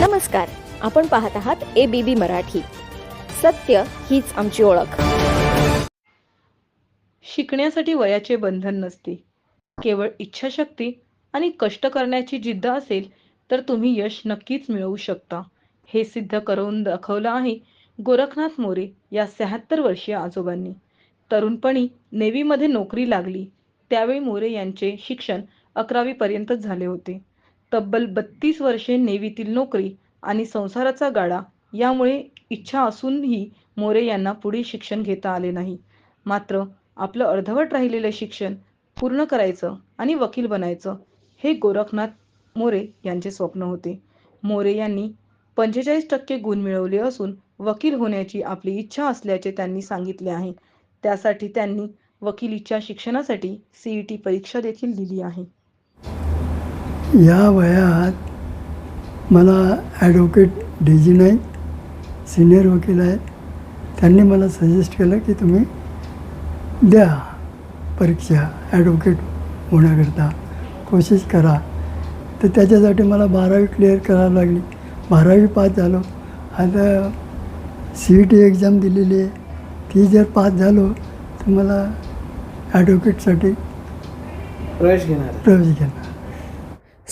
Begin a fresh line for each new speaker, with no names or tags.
नमस्कार आपण पाहत आहात ए बी बी मराठी. सत्य हीच आमची ओळख.
शिकण्यासाठी वयाचे बंधन नसते. केवळ इच्छाशक्ती आणि कष्ट करण्याची जिद्द असेल तर तुम्ही यश नक्कीच मिळवू शकता. हे सिद्ध करून दाखवलं आहे गोरखनाथ मोरे या शहात्तर वर्षीय आजोबांनी. तरुणपणी नेव्हीमध्ये नोकरी लागली. त्यावेळी मोरे यांचे शिक्षण अकरावीपर्यंतच झाले होते. तब्बल बत्तीस वर्षे नेव्हीतील नोकरी आणि संसाराचा गाडा यामुळे इच्छा असूनही मोरे यांना पुढे शिक्षण घेता आले नाही. मात्र आपलं अर्धवट राहिलेलं शिक्षण पूर्ण करायचं आणि वकील बनायचं हे गोरखनाथ मोरे यांचे स्वप्न होते. मोरे यांनी पंचेचाळीस टक्के गुण मिळवले असून वकील होण्याची आपली इच्छा असल्याचे त्यांनी सांगितले आहे. त्यासाठी त्यांनी वकिलीच्या शिक्षणासाठी सी ई टी परीक्षा देखील दिली आहे.
या वयात मला advocate D G Naik senior वकील आहेत. त्यांनी मला सजेस्ट केलं की तुम्ही द्या परीक्षा ॲडव्होकेट होण्याकरता. कोशिश करा. तर त्याच्यासाठी मला बारावी क्लिअर करावी लागली. बारावी पास झालो. आता सी ई टी एक्झाम दिलेली आहे. ती जर पास झालो तर मला ॲडव्होकेटसाठी
प्रवेश घेणार.
प्रवेश घेणार